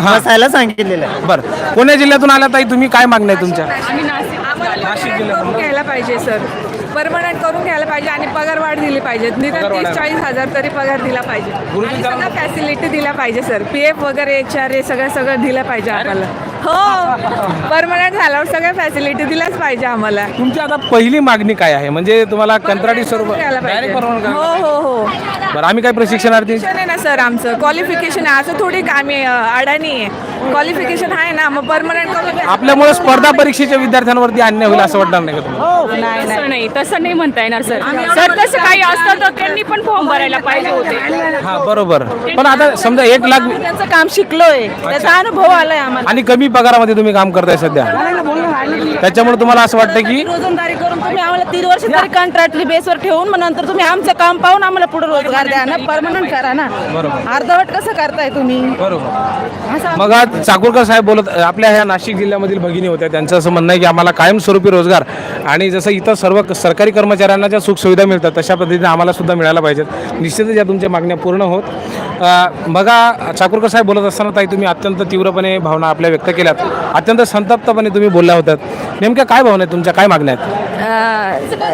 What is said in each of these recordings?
हा. बसायला सांगितलेलं आहे. बरं. पुणे जिल्ह्यातून आल्या ताई तुम्ही काय मागण्या आहे तुमच्या? नाशिक करून घ्यायला पाहिजे सर. परमनंट करून घ्यायला पाहिजे आणि पगार वाढ दिली पाहिजे. निदान पगारवाढ. तीस चाळीस हजार तरी पगार दिला पाहिजे. आणि फॅसिलिटी दिल्या पाहिजे सर. पी एफ वगैरे एच आर ए सगळं सगळं दिलं पाहिजे आम्हाला. हो. परमनंट झाल्यावर सगळ्या फॅसिलिटी दिल्याच पाहिजे आम्हाला. तुमची आता पहिली मागणी काय आहे? म्हणजे तुम्हाला कंत्राटी स्वरूप घ्यायला पाहिजे. डायरेक्ट परवानगी हो हो हो. बरं आम्ही काय प्रशिक्षणार्थी? शिक्षण आहे ना सर आमचं. क्वालिफिकेशन आहे. असं थोडी का आम्ही अं, अडाणी आहे. क्वालिफिकेशन आहे ना मग परमनंट करून. आपल्यामुळे स्पर्धा परीक्षेच्या विद्यार्थ्यांवरती अन्याय होईल असं वाटणार नाही का तुम्हाला? तसं नाही. तसं नाही म्हणता येणार सर सर तसं काही असतं तर त्यांनी पण फॉर्म भरायला पाहिजे होते. हा बरोबर. पण आता समजा एक लाख त्यांचं काम शिकलोय. त्याचा अनुभव आलाय आम्हाला. आणि कमी पगारामध्ये तुम्ही काम करताय सध्या? त्याच्यामुळे तुम्हाला असं वाटतं की तुम्ही आम्हाला तीन वर्ष तरी कॉन्ट्रॅक्टली बेसवर ठेवून मग नंतर तुम्ही आमचं काम पाहून आम्हाला पुढे रोजगार द्या ना परमनंट करा ना. अर्धवट कसं करताय तुम्ही? बरोबर. मग आज चाकूरकर साहेब बोलत आपल्या ह्या नाशिक जिल्ह्यामधील भगिनी होत्या त्यांचं असं म्हणणं आहे की आम्हाला कायमस्वरूपी रोजगार आणि जसं इतर सर्व क- सरकारी कर्मचाऱ्यांना ज्या सुखसुविधा मिळतात तशा पद्धतीने आम्हाला सुद्धा मिळायला पाहिजेत. निश्चितच या तुमच्या मागण्या पूर्ण होत. अ, बघा चाकूरकर साहेब बोलत असताना ताई तुम्ही अत्यंत तीव्रपणे भावना आपल्या व्यक्त केल्यात. अत्यंत संतप्तपणे तुम्ही बोलल्या होत्यात. नेमक्या काय भावना आहेत तुमच्या? काय मागण्या आहेत? Yeah.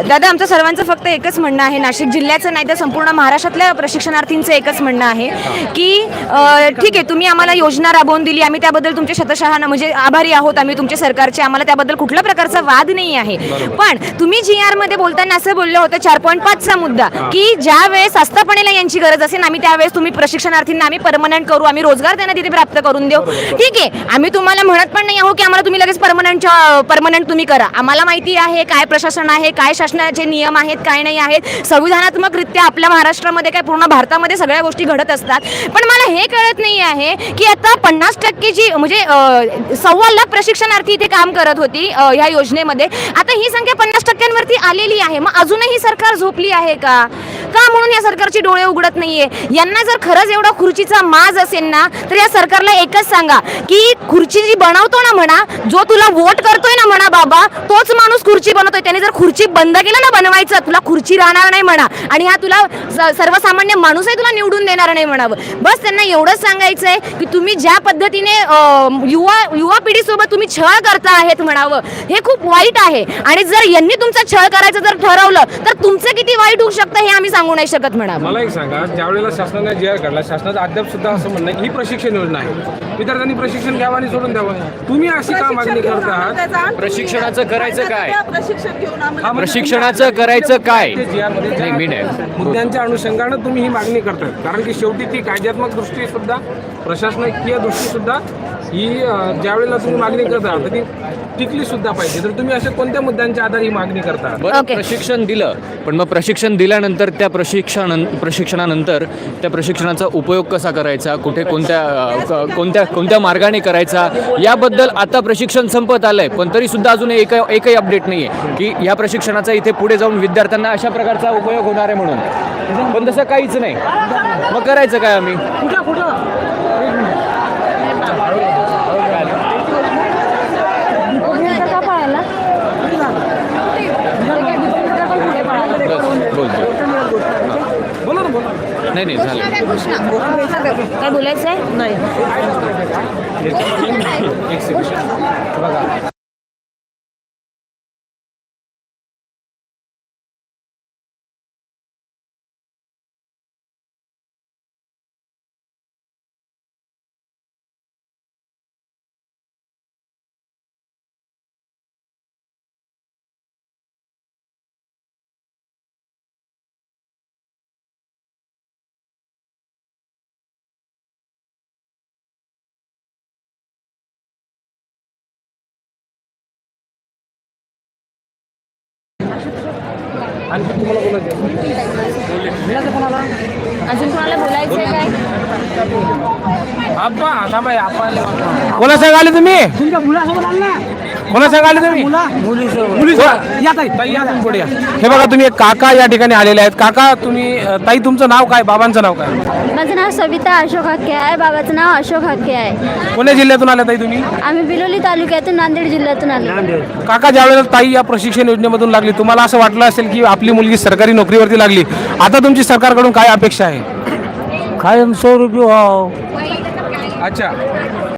दादा आमचं सर्वांचं फक्त एकच म्हणणं आहे नाशिक जिल्ह्याचं नाही तर संपूर्ण महाराष्ट्रातल्या प्रशिक्षणार्थींचं एकच म्हणणं आहे की ठीक आहे तुम्ही आम्हाला योजना राबवून दिली आम्ही त्याबद्दल तुमचे शतशः म्हणजे आभारी आहोत आम्ही तुमच्या सरकारचे आम्हाला त्याबद्दल कुठल्या प्रकारचा वाद नाही आहे. पण तुम्ही जी आरमध्ये बोलताना असं बोलले होते चार पॉईंट पाचचा मुद्दा की ज्या वेळेस आस्थापनेला यांची गरज असेल आम्ही त्यावेळेस तुम्ही प्रशिक्षणार्थींना आम्ही परमनंट करू आम्ही रोजगार त्यांना तिथे प्राप्त करून देऊ. ठीक आहे आम्ही तुम्हाला म्हणत पण नाही आहो की आम्हाला तुम्ही लगेच परमनंटच्या परमनंट तुम्ही करा. आम्हाला माहिती आहे काय प्रशासन आहे काय शासनाचे नियम आहेत काय नाही आहेत. संविधानात्मकरित्या आपल्या महाराष्ट्रामध्ये काय पूर्ण भारतामध्ये सगळ्या गोष्टी घडत असतात. पण मला हे कळत नाही आहे की आता पन्नास टक्के जी म्हणजे सव्वा लाख प्रशिक्षणार्थी इथे काम करत होती ह्या योजनेमध्ये. आता ही संख्या पन्नास टक्क्यांवरती आलेली आहे. मग अजूनही सरकार झोपली आहे का? का म्हणून या सरकारचे डोळे उघडत नाहीये? यांना जर खरंच एवढा खुर्चीचा माज असेल ना तर या सरकारला एकच सांगा की खुर्ची जी बनवतो ना म्हणा जो तुला वोट करतोय ना म्हणा बाबा तोच माणूस खुर्ची बनवतोय. त्याने जर खुर्ची बंद केलं ना बनवायचं तुला खुर्ची राहणार नाही म्हणा. आणि हा तुला स- सर्वसामान्य माणूस आहे तुला निवडून देणार नाही म्हणावं. बस त्यांना एवढंच सांगायचं आहे की तुम्ही ज्या पद्धतीने युवा युवा पिढीसोबत तुम्ही छळ करता आहेत म्हणावं हे खूप वाईट आहे. आणि जर यांनी तुमचा छळ करायचं जर ठरवलं तर तुमचं किती वाईट होऊ शकतं हे आम्ही सांगू नाही शकत म्हणावं मला एक सांगा ज्या वेळेला शासनाने जी आर काढला शासनाचं अद्याप सुद्धा असं म्हणणं आहे की ही प्रशिक्षण योजना आहे. विद्यार्थ्यांनी प्रशिक्षण घ्यावं आणि सोडून द्यावं. तुम्ही अशी का मागणी करत? आहात प्रशिक्षणाचं करायचं काय? प्रशिक्षण घेऊन आम्हाला प्रशिक्षणाचं करायचं काय? ते. मुद्द्यांच्या अनुषंगानं तुम्ही ही मागणी करताय. कारण की शेवटी ती कायद्यात्मक दृष्टी सुद्धा प्रशासकीय दृष्टी सुद्धा ही ज्या वेळेला तुम्ही मागणी करता तर ती टिकली सुद्धा पाहिजे. तर तुम्ही अशा कोणत्या मुद्द्यांच्या आधारे ही मागणी करता? बरं. प्रशिक्षण दिलं पण मग प्रशिक्षण दिल्यानंतर त्या प्रशिक्षण प्रशिक्षणानंतर त्या प्रशिक्षणाचा उपयोग कसा करायचा? कुठे कोणत्या अ, क- कोणत्या कोणत्या मार्गाने करायचा? याबद्दल आता प्रशिक्षण संपत आलंय पण तरी सुद्धा अजून एक एकही अपडेट नाही आहे की या प्रशिक्षणाचा इथे पुढे जाऊन विद्यार्थ्यांना अशा प्रकारचा उपयोग होणार आहे म्हणून. पण तसं काहीच नाही. मग करायचं काय आम्ही? बस, नाही नाही झालं. काय बोलायचं आहे आणखी तुम्हाला बोलायचं अजून कोणाला बोलायचं आहे काय आप्पा थांबा आपण कोणा संग आले तुम्ही? कोणा संग आले तुम्ही? ताई, या तुम्ही पुढे या. हे बघा तुम्ही एक काका या ठिकाणी आलेले आहेत. काका तुम्ही अ, ताई तुमचं नाव काय? बाबांचं नाव काय? माझं नाव सविता अशोक हाके आहे. बाबाचं नाव अशोक हाके आहे. पुणे जिल्ह्यातून आल्या ताई तुम्ही? आम्ही बिलोली तालुक्यातून नांदेड जिल्ह्यातून आलो. काका ज्या वेळेला ताई या प्रशिक्षण योजनेमधून लागली तुम्हाला असं वाटलं असेल की आपली मुलगी सरकारी नोकरीवरती लागली आता तुमची सरकारकडून काय अपेक्षा आहे? कायमस्वरूपी व्हावं. अच्छा.